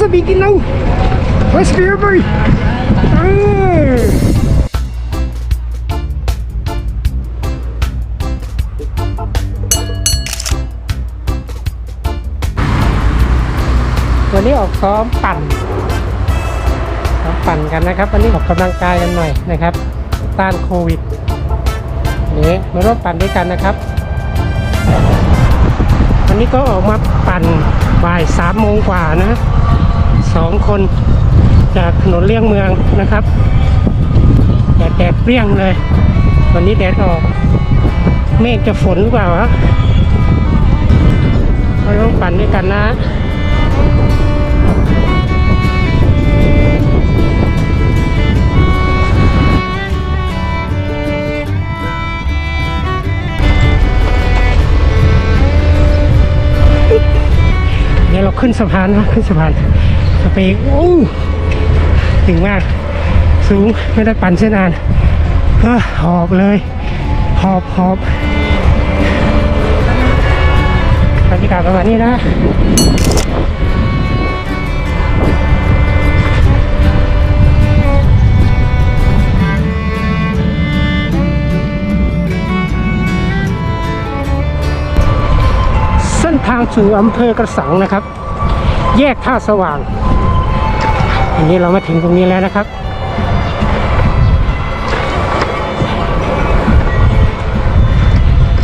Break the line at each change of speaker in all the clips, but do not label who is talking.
sabihin lang. Where's beer boy? Ah. วันนี้ออกซ้อมปั่นซ้อมปั่นกันนะครับ วันนี้ออกกำลังกายกันหน่อยนะครับ ต้านโควิดนี่มาร่วมปั่นด้วยกันนะครับ วันนี้ก็ออกมาปั่นบ่ายสามโมงกว่านะ สองคนจากถนนเลี่ยงเมืองนะครับแดดแดดเปรี้ยงเลย วันนี้แดดออก เมฆจะฝนหรือเปล่าวะเราต้องปั่นด้วยกันนะเดี๋ยวเราขึ้นสะพานนะขึ้นสะพาน สเปกโอ้ถึงมาก สูงไม่ได้ปั่นเส้นนานหอบเลยหอบหอบบรรยากาศประมาณนี้นะเส้นทางสู่อำเภอกระสังนะครับ แยกท่าสว่างันนี้เรามาถึงตรงนี้แล้วนะครับ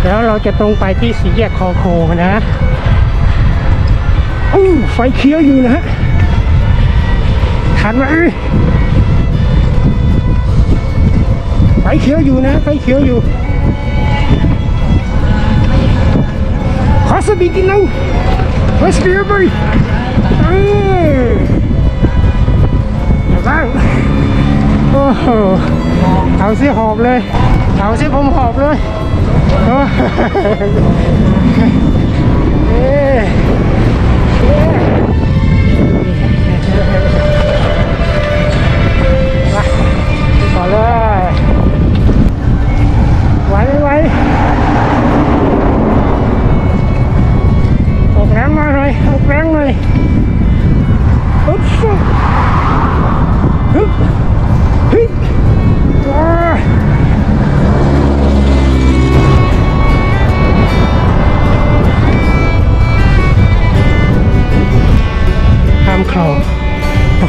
แล้วเราจะตรงไปที่สี่แยกคอโคนะอู้ไฟเขียวอยู่นะฮะทันไหมไฟเขียวอยู่นะ ไฟเขียวอยู่ ขอสบีกินน้ำ Where's beer boy เออางโอ้โหเอาสิหอบเลยเอาสิผมหอบเลยโอ้เอ๊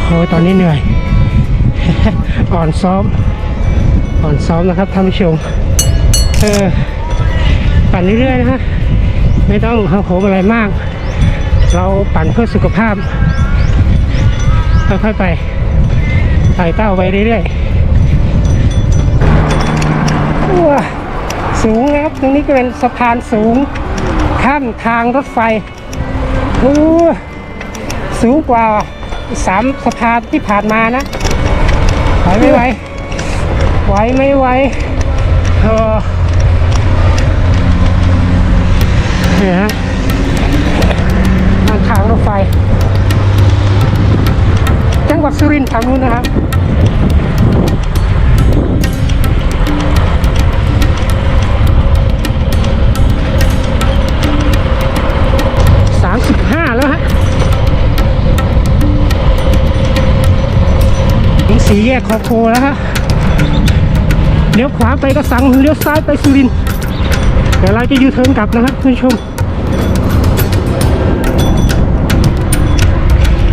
โอ้โหตอนนี้เหนื่อย อ่อนซ้อม อ่อนซ้อมนะครับท่านผู้ชม เออ ปั่นเรื่อยๆนะฮะ ไม่ต้องหักโหมอะไรมาก เราปั่นเพื่อสุขภาพ ค่อยๆไปไต่เต้าไปเรื่อยๆว้าสูงนะครับ ตรงนี้ก็เป็นสะพานสูง ข้ามทางรถไฟ สูงกว่า สามสภาที่ผ่านมานะไหวไม่ไหวไหวไม่ไหวเออเนี่ยฮะทางรถไฟ จังหวัดสุรินทร์ทางนู้นนะครับ กคอโคนะฮะเลี้ยวขวาไปกระสังเลี้ยวซ้ายไปสุรินเดี๋ยวเราจะยูเทิร์นกลับนะครับคุณผู้ชม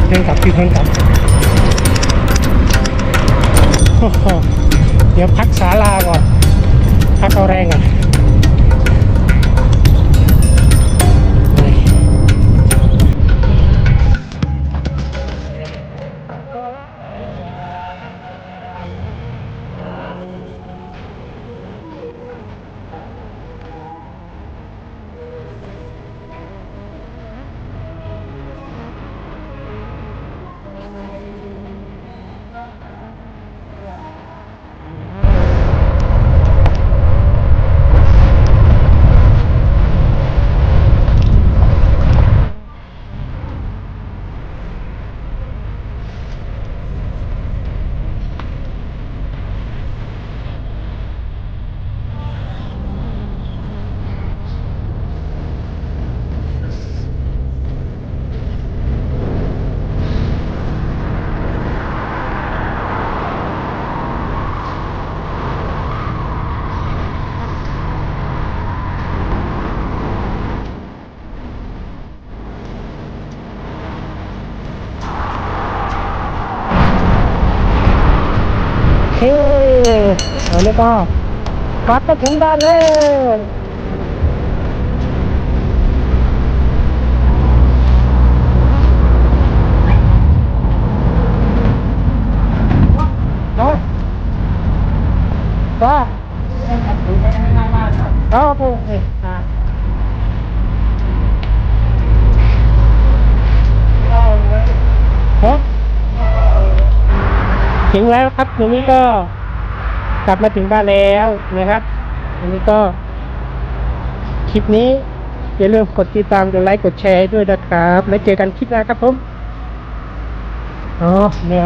เทิร์นกลับยูเทิร์นกลับเดี๋ยวพักศาลาก่อนพักเอาแรงก่อน เอาแล้วก็วัดไปถึงบ้านเลยเนาะว่าเอาไปเลยอ่าครับถึงแล้วครับตรงนี้ก็ กลับมาถึงบ้านแล้วนะครับ อันนี้ก็คลิปนี้ อย่าลืมกดติดตามกดไลค์กดแชร์ด้วยนะครับ แล้วเจอกันคลิปหน้าครับผม อ๋อเนี่ย